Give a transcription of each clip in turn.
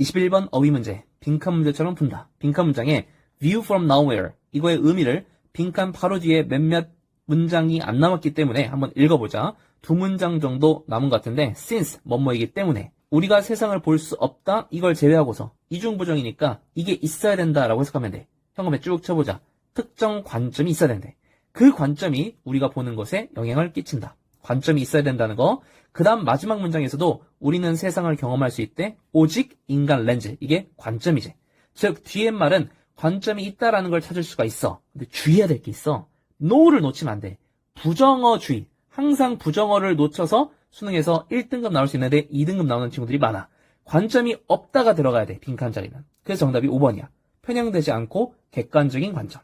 21번 어휘 문제. 빈칸 문제처럼 푼다. 빈칸 문장에 view from nowhere 이거의 의미를 빈칸 바로 뒤에 몇몇 문장이 안 남았기 때문에 한번 읽어보자. 두 문장 정도 남은 것 같은데 since 뭐뭐이기 때문에 우리가 세상을 볼 수 없다 이걸 제외하고서 이중부정이니까 이게 있어야 된다라고 해석하면 돼. 현금에 쭉 쳐보자. 특정 관점이 있어야 된대. 그 관점이 우리가 보는 것에 영향을 끼친다. 관점이 있어야 된다는 거. 그 다음 마지막 문장에서도 우리는 세상을 경험할 수 있대. 오직 인간 렌즈. 이게 관점이지. 즉, 뒤에 말은 관점이 있다라는 걸 찾을 수가 있어. 근데 주의해야 될 게 있어. no를 놓치면 안 돼. 부정어 주의. 항상 부정어를 놓쳐서 수능에서 1등급 나올 수 있는데 2등급 나오는 친구들이 많아. 관점이 없다가 들어가야 돼. 빈칸 자리는. 그래서 정답이 5번이야. 편향되지 않고 객관적인 관점.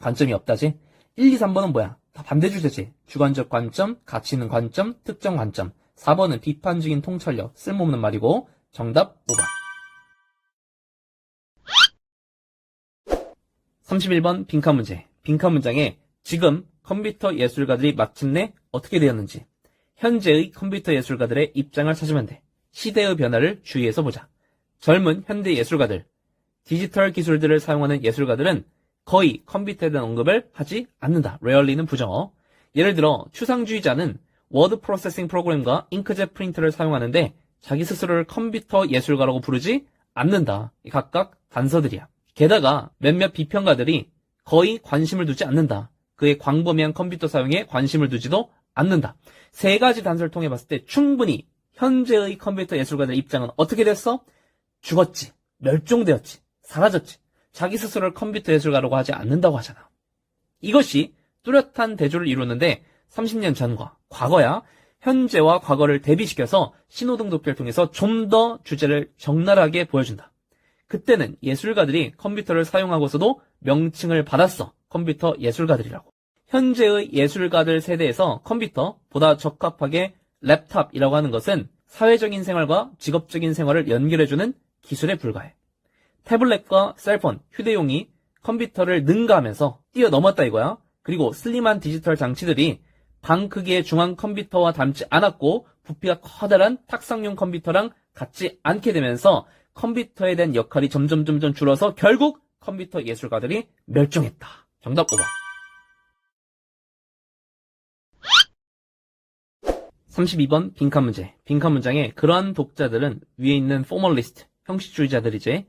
관점이 없다지? 1, 2, 3번은 뭐야? 다 반대 주제지. 주관적 관점, 가치 있는 관점, 특정 관점. 4번은 비판적인 통찰력, 쓸모없는 말이고 정답 5번. 31번 빈칸 문제. 빈칸 문장에 지금 컴퓨터 예술가들이 마침내 어떻게 되었는지 현재의 컴퓨터 예술가들의 입장을 찾으면 돼. 시대의 변화를 주의해서 보자. 젊은 현대 예술가들, 디지털 기술들을 사용하는 예술가들은 거의 컴퓨터에 대한 언급을 하지 않는다. rarely는 부정어. 예를 들어 추상주의자는 워드 프로세싱 프로그램과 잉크젯 프린터를 사용하는데 자기 스스로를 컴퓨터 예술가라고 부르지 않는다. 이 각각 단서들이야. 게다가 몇몇 비평가들이 거의 관심을 두지 않는다. 그의 광범위한 컴퓨터 사용에 관심을 두지도 않는다. 세 가지 단서를 통해 봤을 때 충분히 현재의 컴퓨터 예술가들의 입장은 어떻게 됐어? 죽었지. 멸종되었지. 사라졌지. 자기 스스로를 컴퓨터 예술가라고 하지 않는다고 하잖아. 이것이 뚜렷한 대조를 이루는데 30년 전과 과거야 현재와 과거를 대비시켜서 신호등 도표를 통해서 좀 더 주제를 적나라하게 보여준다. 그때는 예술가들이 컴퓨터를 사용하고서도 명칭을 받았어. 컴퓨터 예술가들이라고. 현재의 예술가들 세대에서 컴퓨터 보다 적합하게 랩탑이라고 하는 것은 사회적인 생활과 직업적인 생활을 연결해주는 기술에 불과해. 태블릿과 셀폰, 휴대용이 컴퓨터를 능가하면서 뛰어넘었다 이거야. 그리고 슬림한 디지털 장치들이 방 크기의 중앙 컴퓨터와 닮지 않았고 부피가 커다란 탁상용 컴퓨터랑 같지 않게 되면서 컴퓨터에 대한 역할이 점점 점점 줄어서 결국 컴퓨터 예술가들이 멸종했다. 정답 5번. 32번 빈칸 문제. 빈칸 문장에 그러한 독자들은 위에 있는 포멀리스트, 형식주의자들이지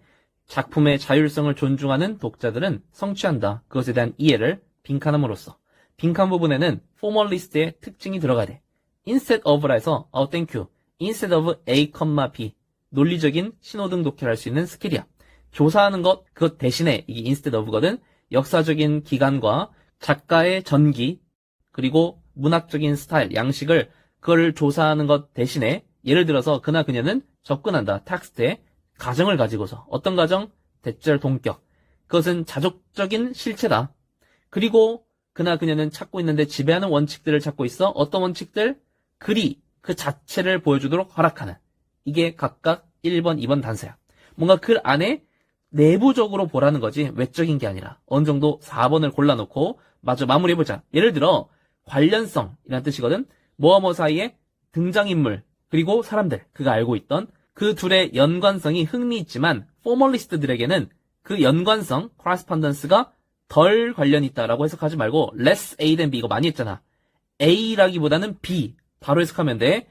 작품의 자율성을 존중하는 독자들은 성취한다. 그것에 대한 이해를 빈칸함으로써 빈칸 부분에는 포멀리스트의 특징이 들어가야 돼. instead of라 해서 oh thank you. instead of a, b 논리적인 신호등 독해를 할 수 있는 스킬이야. 조사하는 것, 그것 대신에 이게 instead of거든. 역사적인 기간과 작가의 전기, 그리고 문학적인 스타일, 양식을 그걸 조사하는 것 대신에 예를 들어서 그나 그녀는 접근한다. 텍스트에 가정을 가지고서 어떤 가정? 대절 동격. 그것은 자족적인 실체다. 그리고 그나 그녀는 찾고 있는데 지배하는 원칙들을 찾고 있어. 어떤 원칙들? 글이 그 자체를 보여주도록 허락하는. 이게 각각 1번, 2번 단서야. 뭔가 글 안에 내부적으로 보라는 거지 외적인 게 아니라 어느 정도 4번을 골라놓고 마저 마무리해보자. 예를 들어 관련성이라는 뜻이거든. 뭐와 뭐 사이에 등장인물 그리고 사람들 그가 알고 있던 그 둘의 연관성이 흥미있지만 포멀리스트들에게는 그 연관성 correspondence가 덜 관련 있다라고 해석하지 말고 less A than B 이거 많이 했잖아. A라기보다는 B 바로 해석하면 돼.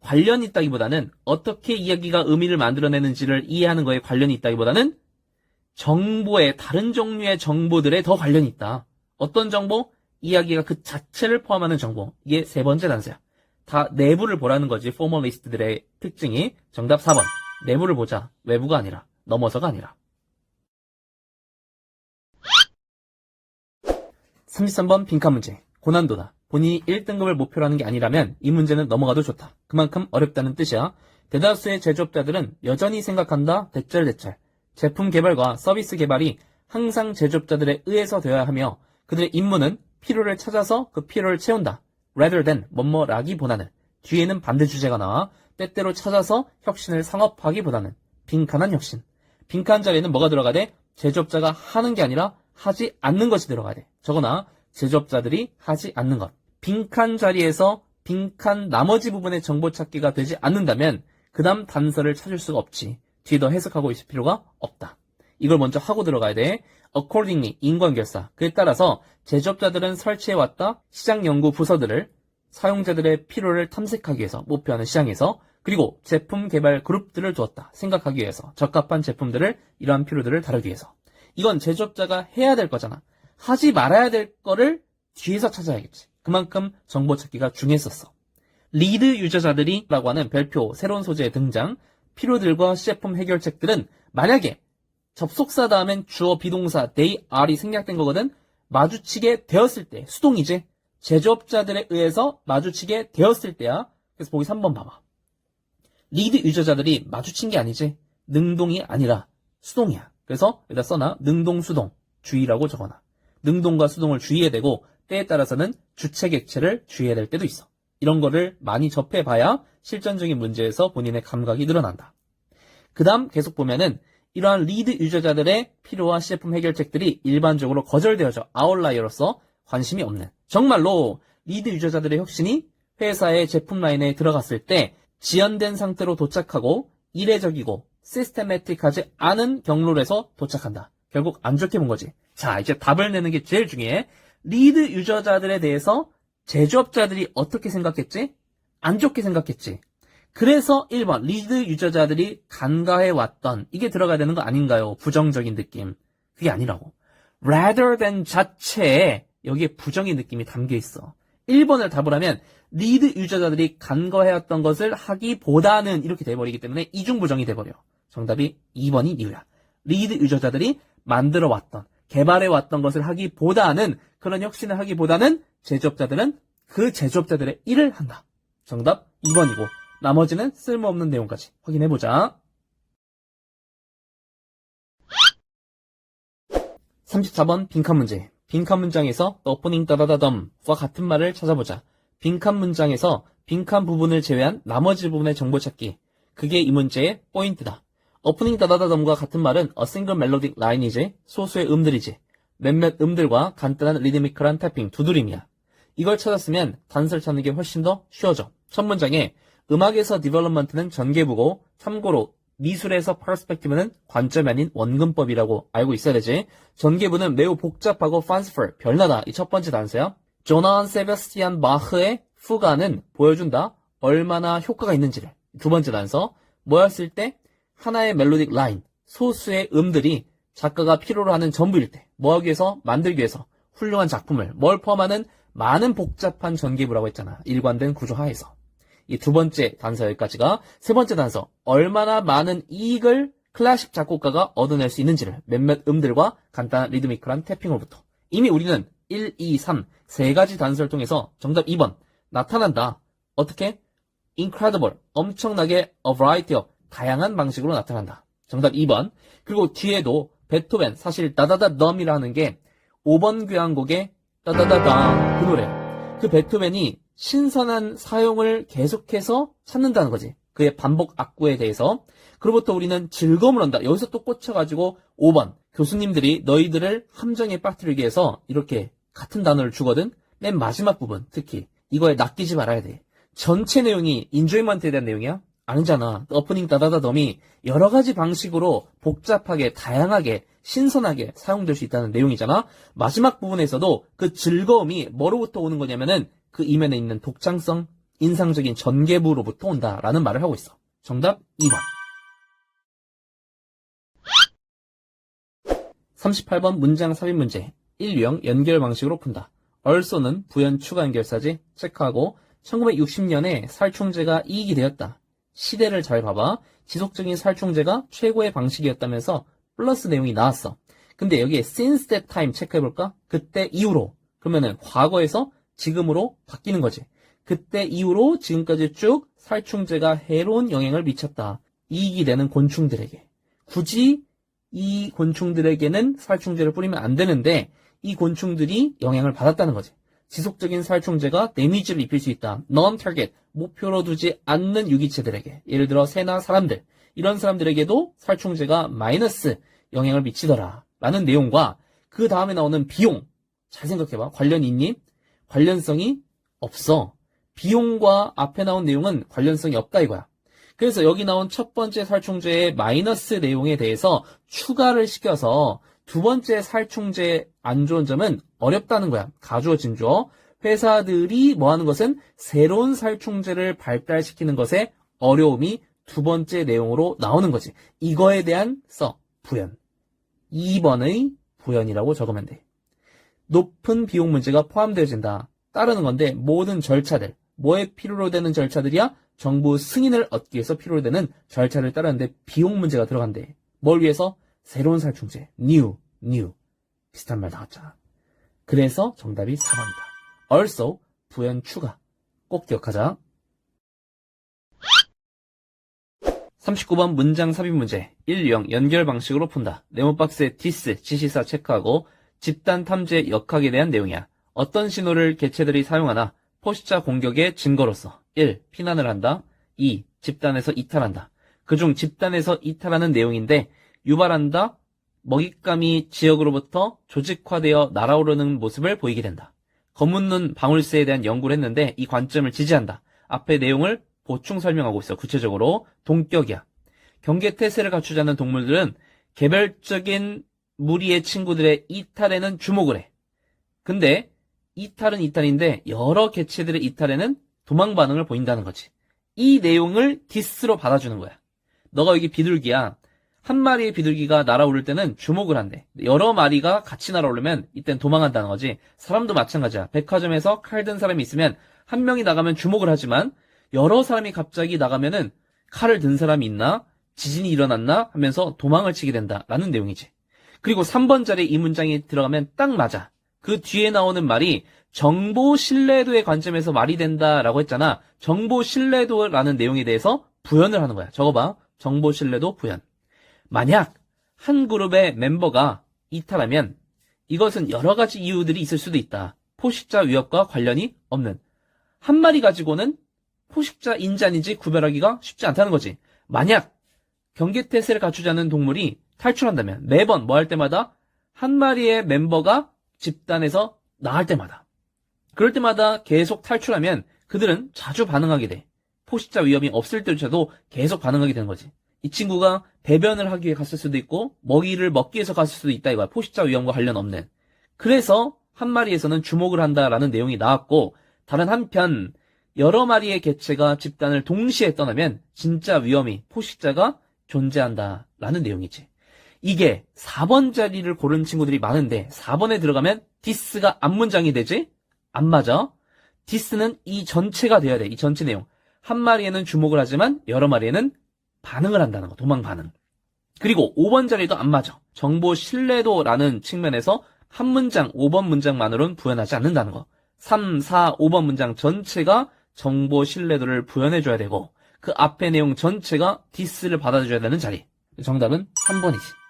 관련 있다기보다는 어떻게 이야기가 의미를 만들어내는지를 이해하는 거에 관련이 있다기보다는 정보의 다른 종류의 정보들에 더 관련이 있다. 어떤 정보? 이야기가 그 자체를 포함하는 정보. 이게 세 번째 단서야. 다 내부를 보라는 거지. 포멀리스트들의 특징이. 정답 4번. 내부를 보자. 외부가 아니라. 넘어서가 아니라. 33번 빈칸 문제. 고난도다. 본인이 1등급을 목표로 하는 게 아니라면 이 문제는 넘어가도 좋다. 그만큼 어렵다는 뜻이야. 대다수의 제조업자들은 여전히 생각한다. 대절 대절. 제품 개발과 서비스 개발이 항상 제조업자들에 의해서 되어야 하며 그들의 임무는 필요를 찾아서 그 필요를 채운다. Rather than 뭐뭐라기보다는 뒤에는 반대 주제가 나와 때때로 찾아서 혁신을 상업화하기보다는 빈칸한 혁신. 빈칸 자리에는 뭐가 들어가야 돼? 제조업자가 하는 게 아니라 하지 않는 것이 들어가야 돼. 저거나 제조업자들이 하지 않는 것. 빈칸 자리에서 빈칸 나머지 부분의 정보 찾기가 되지 않는다면 그 다음 단서를 찾을 수가 없지. 뒤에 더 해석하고 있을 필요가 없다. 이걸 먼저 하고 들어가야 돼. accordingly, 인관결사. 그에 따라서 제조업자들은 설치해 왔다 시장 연구 부서들을 사용자들의 필요를 탐색하기 위해서 목표하는 시장에서 그리고 제품 개발 그룹들을 두었다. 생각하기 위해서 적합한 제품들을 이러한 필요들을 다루기 위해서. 이건 제조업자가 해야 될 거잖아. 하지 말아야 될 거를 뒤에서 찾아야겠지. 그만큼 정보 찾기가 중요했었어. 리드 유저자들이라고 하는 별표, 새로운 소재의 등장, 필요들과 시제품 해결책들은 만약에 접속사 다음엔 주어 비동사 they are이 생략된 거거든. 마주치게 되었을 때 수동이지. 제조업자들에 의해서 마주치게 되었을 때야. 그래서 보기 3번 봐봐. 리드 유저자들이 마주친 게 아니지. 능동이 아니라 수동이야. 그래서 여기다 써놔. 능동 수동 주의라고 적어놔. 능동과 수동을 주의해야 되고 때에 따라서는 주체 객체를 주의해야 될 때도 있어. 이런 거를 많이 접해봐야 실전적인 문제에서 본인의 감각이 늘어난다. 그 다음 계속 보면은 이러한 리드 유저자들의 필요와 시제품 해결책들이 일반적으로 거절되어져 아웃라이어로서 관심이 없는 정말로 리드 유저자들의 혁신이 회사의 제품 라인에 들어갔을 때 지연된 상태로 도착하고 이례적이고 시스테매틱하지 않은 경로에서 도착한다. 결국 안 좋게 본 거지. 자, 이제 답을 내는 게 제일 중요해. 리드 유저자들에 대해서 제조업자들이 어떻게 생각했지? 안 좋게 생각했지. 그래서 1번 리드 유저자들이 간과해 왔던 이게 들어가야 되는 거 아닌가요? 부정적인 느낌. 그게 아니라고. rather than 자체에 여기에 부정의 느낌이 담겨 있어. 1번을 답을 하면 리드 유저자들이 간과해왔던 것을 하기보다는 이렇게 돼버리기 때문에 이중부정이 돼버려. 정답이 2번이 이유야. 리드 유저자들이 만들어왔던, 개발해왔던 것을 하기보다는, 그런 혁신을 하기보다는 제조업자들은 그 제조업자들의 일을 한다. 정답 2번이고, 나머지는 쓸모없는 내용까지 확인해보자. 34번 빈칸 문제. 빈칸 문장에서 opening 따다다덤과 같은 말을 찾아보자. 빈칸 문장에서 빈칸 부분을 제외한 나머지 부분의 정보 찾기. 그게 이 문제의 포인트다. opening 따다다덤과 같은 말은 a single melodic line이지, 소수의 음들이지. 몇몇 음들과 간단한 리드미컬한 태핑, 두드림이야. 이걸 찾았으면 단서를 찾는 게 훨씬 더 쉬워져. 첫 문장에 음악에서 디벨롭먼트는 전개부고 참고로 미술에서 퍼스펙티브는 관점이 아닌 원근법이라고 알고 있어야 되지. 전개부는 매우 복잡하고 fanciful, 별나다. 이 첫 번째 단서야. 조나한 세베스티안 마흐의 후가는 보여준다. 얼마나 효과가 있는지를. 두 번째 단서. 뭐였을 때 하나의 멜로딕 라인, 소수의 음들이 작가가 필요로 하는 전부일 때, 뭐 하기 위해서? 만들기 위해서 훌륭한 작품을, 뭘 포함하는 많은 복잡한 전개부라고 했잖아. 일관된 구조 하에서. 이 두 번째 단서 여기까지가 세 번째 단서 얼마나 많은 이익을 클래식 작곡가가 얻어낼 수 있는지를 몇몇 음들과 간단한 리드미컬한 태핑으로부터 이미 우리는 1, 2, 3 세 가지 단서를 통해서 정답 2번 나타난다. 어떻게? incredible 엄청나게 a variety of 다양한 방식으로 나타난다. 정답 2번 그리고 뒤에도 베토벤 사실 따다다 덤이라는 게 5번 교향곡의 따다다다 그 노래 그 베토벤이 신선한 사용을 계속해서 찾는다는 거지. 그의 반복 악구에 대해서. 그로부터 우리는 즐거움을 얻는다. 여기서 또 꽂혀가지고 5번. 교수님들이 너희들을 함정에 빠뜨리기 위해서 이렇게 같은 단어를 주거든. 맨 마지막 부분 특히 이거에 낚이지 말아야 돼. 전체 내용이 인조이먼트에 대한 내용이야? 아니잖아. 오프닝 따다다덤이 여러 가지 방식으로 복잡하게, 다양하게, 신선하게 사용될 수 있다는 내용이잖아. 마지막 부분에서도 그 즐거움이 뭐로부터 오는 거냐면은 그 이면에 있는 독창성, 인상적인 전개부로부터 온다라는 말을 하고 있어. 정답 2번. 38번 문장 삽입 문제. 1유형 연결 방식으로 푼다. 얼소는 부연 추가 연결사지 체크하고 1960년에 살충제가 이익이 되었다. 시대를 잘 봐봐. 지속적인 살충제가 최고의 방식이었다면서 플러스 내용이 나왔어. 근데 여기에 since that time 체크해볼까? 그때 이후로. 그러면은 과거에서 지금으로 바뀌는 거지. 그때 이후로 지금까지 쭉 살충제가 해로운 영향을 미쳤다. 이익이 되는 곤충들에게. 굳이 이 곤충들에게는 살충제를 뿌리면 안 되는데 이 곤충들이 영향을 받았다는 거지. 지속적인 살충제가 데미지를 입힐 수 있다. non-target, 목표로 두지 않는 유기체들에게. 예를 들어 새나 사람들. 이런 사람들에게도 살충제가 마이너스 영향을 미치더라. 라는 내용과 그 다음에 나오는 비용. 잘 생각해봐. 관련 있니? 관련성이 없어. 비용과 앞에 나온 내용은 관련성이 없다 이거야. 그래서 여기 나온 첫 번째 살충제의 마이너스 내용에 대해서 추가를 시켜서 두 번째 살충제의 안 좋은 점은 어렵다는 거야. 가주어 진주어. 회사들이 뭐 하는 것은 새로운 살충제를 발달시키는 것에 어려움이 두 번째 내용으로 나오는 거지. 이거에 대한 써, 부연. 2번의 부연이라고 적으면 돼. 높은 비용 문제가 포함되어진다. 따르는 건데 모든 절차들, 뭐에 필요로 되는 절차들이야? 정부 승인을 얻기 위해서 필요로 되는 절차를 따르는데 비용 문제가 들어간대. 뭘 위해서? 새로운 살충제, new, new. 비슷한 말 나왔잖아. 그래서 정답이 4번이다. also, 부연 추가. 꼭 기억하자. 39번 문장 삽입 문제. 1형 연결 방식으로 푼다. 네모 박스에 디스, 지시사 체크하고 집단 탐지의 역학에 대한 내용이야. 어떤 신호를 개체들이 사용하나 포식자 공격의 증거로서 1. 피난을 한다. 2. 집단에서 이탈한다. 그중 집단에서 이탈하는 내용인데 유발한다. 먹잇감이 지역으로부터 조직화되어 날아오르는 모습을 보이게 된다. 검은 눈 방울새에 대한 연구를 했는데 이 관점을 지지한다. 앞의 내용을 보충 설명하고 있어. 구체적으로 동격이야. 경계 태세를 갖추자는 동물들은 개별적인 무리의 친구들의 이탈에는 주목을 해. 근데 이탈은 이탈인데 여러 개체들의 이탈에는 도망 반응을 보인다는 거지. 이 내용을 디스로 받아주는 거야. 너가 여기 비둘기야. 한 마리의 비둘기가 날아오를 때는 주목을 한대. 여러 마리가 같이 날아오르면 이땐 도망한다는 거지. 사람도 마찬가지야. 백화점에서 칼 든 사람이 있으면 한 명이 나가면 주목을 하지만 여러 사람이 갑자기 나가면은 칼을 든 사람이 있나? 지진이 일어났나? 하면서 도망을 치게 된다라는 내용이지. 그리고 3번 자리에 이 문장이 들어가면 딱 맞아. 그 뒤에 나오는 말이 정보 신뢰도의 관점에서 말이 된다라고 했잖아. 정보 신뢰도라는 내용에 대해서 부연을 하는 거야. 적어봐. 정보 신뢰도 부연. 만약 한 그룹의 멤버가 이탈하면 이것은 여러 가지 이유들이 있을 수도 있다. 포식자 위협과 관련이 없는. 한 마리 가지고는 포식자인지 아닌지 구별하기가 쉽지 않다는 거지. 만약 경계태세를 갖추지 않는 동물이 탈출한다면 매번 뭐 할 때마다 한 마리의 멤버가 집단에서 나갈 때마다 그럴 때마다 계속 탈출하면 그들은 자주 반응하게 돼. 포식자 위험이 없을 때조차도 계속 반응하게 되는 거지. 이 친구가 배변을 하기 위해 갔을 수도 있고 먹이를 먹기 위해서 갔을 수도 있다 이거야. 포식자 위험과 관련 없는. 그래서 한 마리에서는 주목을 한다라는 내용이 나왔고 다른 한편 여러 마리의 개체가 집단을 동시에 떠나면 진짜 위험이 포식자가 존재한다 라는 내용이지. 이게 4번 자리를 고른 친구들이 많은데 4번에 들어가면 디스가 앞문장이 되지? 안 맞아. 디스는 이 전체가 돼야 돼. 이 전체 내용. 한 마리에는 주목을 하지만 여러 마리에는 반응을 한다는 거. 도망 반응. 그리고 5번 자리도 안 맞아. 정보 신뢰도라는 측면에서 한 문장, 5번 문장만으로는 부연하지 않는다는 거. 3, 4, 5번 문장 전체가 정보 신뢰도를 부연해줘야 되고 그 앞의 내용 전체가 디스를 받아줘야 되는 자리. 정답은 3번이지.